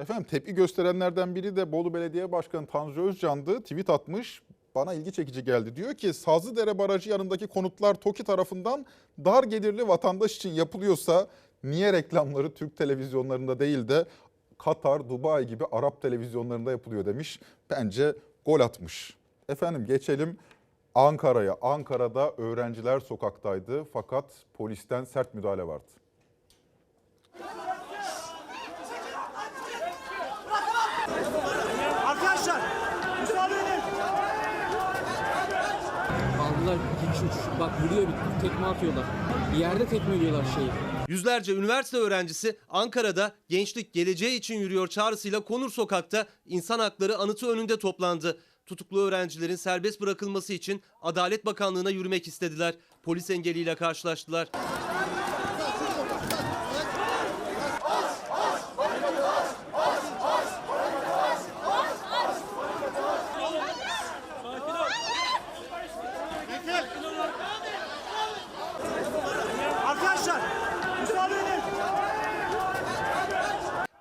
Efendim tepki gösterenlerden biri de Bolu Belediye Başkanı Tanju Özcan'dı. Tweet atmış. Bana ilgi çekici geldi. Diyor ki Sazlıdere Barajı yanındaki konutlar TOKİ tarafından dar gelirli vatandaş için yapılıyorsa niye reklamları Türk televizyonlarında değil de Katar, Dubai gibi Arap televizyonlarında yapılıyor demiş. Bence gol atmış. Efendim geçelim Ankara'ya. Ankara'da öğrenciler sokaktaydı fakat polisten sert müdahale vardı. Arkadaşlar müsaade edin. Aldılar üç. Bak vuruyor bir tekme atıyorlar. Bir yerde tekme ediyorlar şeyi. Yüzlerce üniversite öğrencisi Ankara'da gençlik geleceği için yürüyor çağrısıyla Konur Sokak'ta insan hakları anıtı önünde toplandı. Tutuklu öğrencilerin serbest bırakılması için Adalet Bakanlığı'na yürümek istediler. Polis engeliyle karşılaştılar.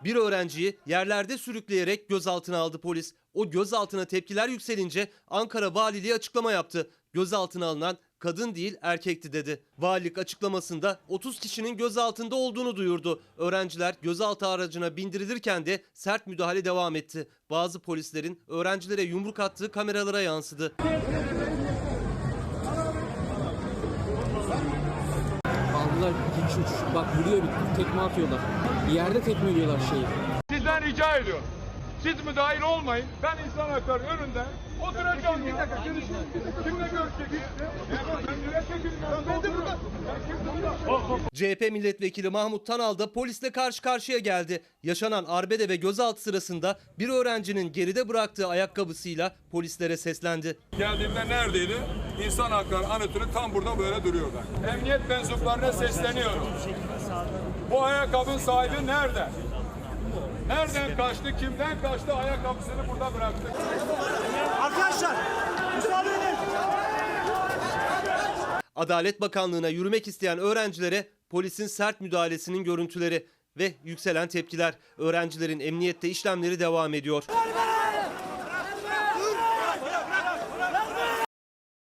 Bir öğrenciyi yerlerde sürükleyerek gözaltına aldı polis. O gözaltına tepkiler yükselince Ankara Valiliği açıklama yaptı. Gözaltına alınan kadın değil erkekti dedi. Valilik açıklamasında 30 kişinin gözaltında olduğunu duyurdu. Öğrenciler gözaltı aracına bindirilirken de sert müdahale devam etti. Bazı polislerin öğrencilere yumruk attığı kameralara yansıdı. Kişi üç. Bak vuruyor bir tekme atıyorlar. Yerde tekme ediyorlar şeyi. Sizden rica ediyorum. Siz müdahil olmayın. Ben insan hakları önünde oturacağım. Bir dakika. Kimle görüşecek? Ben milletvekiliyim. Ben de burada. CHP milletvekili Mahmut Tanal da polisle karşı karşıya geldi. Yaşanan arbede ve gözaltı sırasında bir öğrencinin geride bıraktığı ayakkabısıyla polislere seslendi. Geldiğimde neredeydi? İnsan hakları anıtının tam burada böyle duruyorlar. Emniyet mensuplarına sesleniyorum. Bu ayakkabının sahibi nerede? Nereden kaçtı? Kimden kaçtı? Ayakkabısını burada bıraktı. Arkadaşlar müsaade edin. Adalet Bakanlığı'na yürümek isteyen öğrencilere polisin sert müdahalesinin görüntüleri ve yükselen tepkiler. Öğrencilerin emniyette işlemleri devam ediyor. Ver,